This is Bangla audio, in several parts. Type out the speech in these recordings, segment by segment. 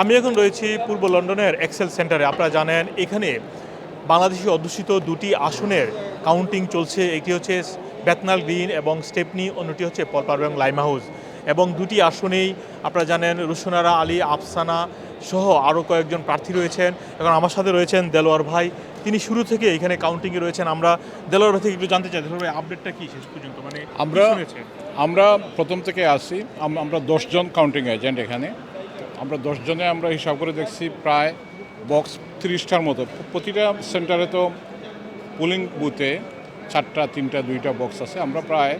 আমি এখন রয়েছি পূর্ব লন্ডনের এক্সেল সেন্টারে। আপনারা জানেন এখানে বাংলাদেশি অধ্যুষিত দুটি আসনের কাউন্টিং চলছে। একটি হচ্ছে বেতনাল গ্রিন এবং স্টেপনি অন্যটি হচ্ছে পলপার এবং লাইম হাউস। এবং দুটি আসনেই আপনারা জানেন রুশনারা আলী আফসানা সহ আরও কয়েকজন প্রার্থী রয়েছেন। এখন আমার সাথে রয়েছেন দেলোয়ার ভাই। তিনি শুরু থেকে এখানে কাউন্টিংয়ে রয়েছেন। আমরা দেলোয়ার ভাই থেকে একটু জানতে চাই দেলোয়ার ভাই আপডেটটা কী শেষ পর্যন্ত? মানে আমরা? আমরা প্রথম থেকে আসি। আমরা দশজন কাউন্টিং এজেন্ট এখানে। আমরা দশজনে আমরা হিসাব করে দেখছি প্রায় বক্স তিরিশটার মতো। প্রতিটা সেন্টারে তো পুলিং বুথে চারটা তিনটা দুইটা বক্স আছে। আমরা প্রায়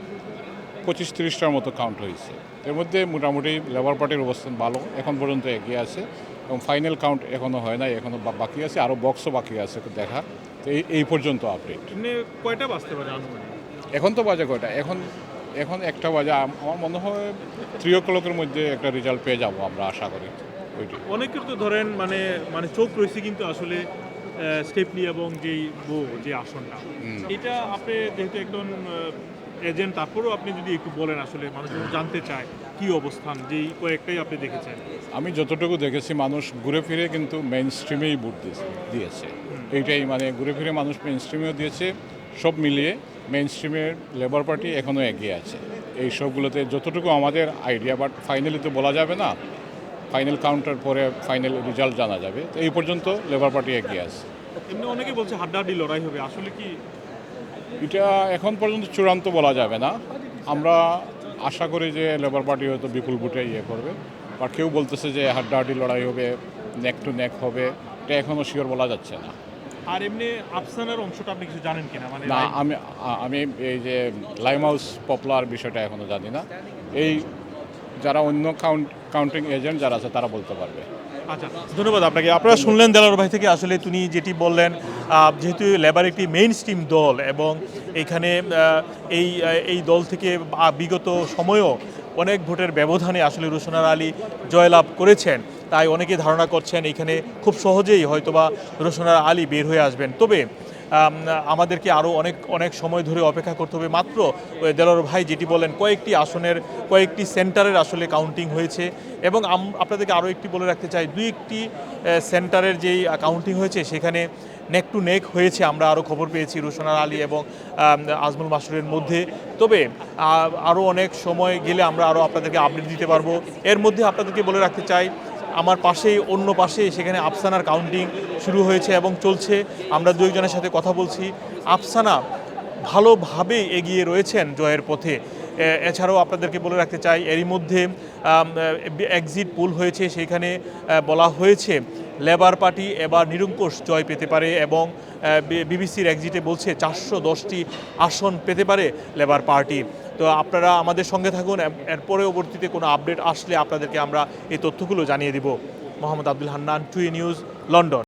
পঁচিশ তিরিশটার মতো কাউন্ট হয়েছে। এর মধ্যে মোটামুটি লেবার পার্টির অবস্থান ভালো এখন পর্যন্ত এগিয়ে আছে এবং ফাইনাল কাউন্ট এখনও হয় নাই এখনও বাকি আছে আরও বক্সও বাকি আছে দেখা। তো এই এই পর্যন্ত আপডেট কয়টা বাজতে পারে এখন তো বাজে কয়টা? এখন এখন একটা বাজে আমার মনে হয় থ্রি ও ক্লকের মধ্যে একটা রেজাল্ট পেয়ে যাব আমরা আশা করি। ওইটি। অনেকের তো ধরেন মানে মানে চোখ রয়েছে কিন্তু আসলে স্টেপনি এবং যেই বো যে আসনটা। এটা আপনি যেহেতু একজন এজেন্ট তারপরেও আপনি যদি একটু বলেন আসলে মানুষ জানতে চায় কি অবস্থান যেই কয়েকটাই আপনি দেখেছেন। আমি যতটুকু দেখেছি মানুষ ঘুরে ফিরে কিন্তু মেইন স্ট্রিমেই ভোট দিয়েছে- দিয়েছে। এইটাই মানে ঘুরে ফিরে মানুষ মেইন স্ট্রিমেও দিয়েছে সব মিলিয়ে মেন স্ট্রিমের লেবার পার্টি এখনও এগিয়ে আছে। এই সবগুলোতে যতটুকু আমাদের আইডিয়া বাট ফাইনালি তো বলা যাবে না ফাইনাল কাউন্টার পরে ফাইনাল রেজাল্ট জানা যাবে। তো এই পর্যন্ত লেবার পার্টি এগিয়ে আছে। এমনি অনেকে বলছে হাড্ডাহাড্ডি লড়াই হবে আসলে কি? এটা এখন পর্যন্ত চূড়ান্ত বলা যাবে না। আমরা আশা করি যে লেবার পার্টি হয়তো বিপুল ভোটে ইয়ে করবে বা কেউ বলতেছে যে হাড্ডাহাড্ডি লড়াই হবে নেক টু নেক হবে এটা এখনও শিওর বলা যাচ্ছে না। আর এমনি আফসানার অংশটা আপনি কিছু জানেন কিনা? মানে না আমি আমি এই যে লাইম হাউস পপুলার বিষয়টা এখনও জানি না। এই যারা অন্য কাউন্ট কাউন্টিং এজেন্ট যারা আছে তারা বলতে পারবে। আচ্ছা ধন্যবাদ আপনাকে। আপনারা শুনলেন দেলার ভাই থেকে আসলে তিনি যেটি বললেন যেহেতু লেবার একটি মেইন স্ট্রিম দল এবং এখানে এই এই দল থেকে বিগত সময়ও অনেক ভোটের ব্যবধানে আসলে রুশনার আলী জয়লাভ করেছেন। তাই অনেকে ধারণা করছেন এখানে খুব সহজেই হয়তোবা রোশনার আলী বের হয়ে আসবেন। তবে আমাদেরকে আরও অনেক অনেক সময় ধরে অপেক্ষা করতে হবে। মাত্র, ওই দেলোয়ার ভাই যেটি বলেন, কয়েকটি আসনের, কয়েকটি সেন্টারের আসলে কাউন্টিং হয়েছে এবং আপনাদেরকে আরও একটি বলে রাখতে চাই। দুই একটি সেন্টারের যেই কাউন্টিং হয়েছে, সেখানে নেক টু নেক হয়েছে, আমরা আরও খবর পেয়েছি রোশনার আলী এবং আজমল মাসুরের মধ্যে। তবে আরও অনেক সময় গেলে আমরা আরও আপনাদেরকে আপডেট দিতে পারব। এর মধ্যে আপনাদেরকে বলে রাখতে চাই, আমার পাশেই, অন্য পাশে সেখানে আফসানার কাউন্টিং শুরু হয়েছে এবং চলছে। আমরা দুইজনের সাথে কথা বলছি। আফসানা ভালোভাবে এগিয়ে রয়েছেন জয়ের পথে। এছাড়াও আপনাদেরকে বলে রাখতে চাই, এরই মধ্যে এক্সিট পুল হয়েছে, সেখানে বলা হয়েছে লেবার পার্টি এবার নিরঙ্কুশ জয় পেতে পারে এবং বিবিসির এক্সিটে বলছে চারশো দশটি আসন পেতে পারে লেবার পার্টি তো আপনারা আমাদের সঙ্গে থাকুন এর- পরবর্তীতে কোনো আপডেট আসলে আপনাদেরকে আমরা এই তথ্যগুলো জানিয়ে দিব। মোহাম্মদ আব্দুল হান্নান টুই নিউজ, লন্ডন।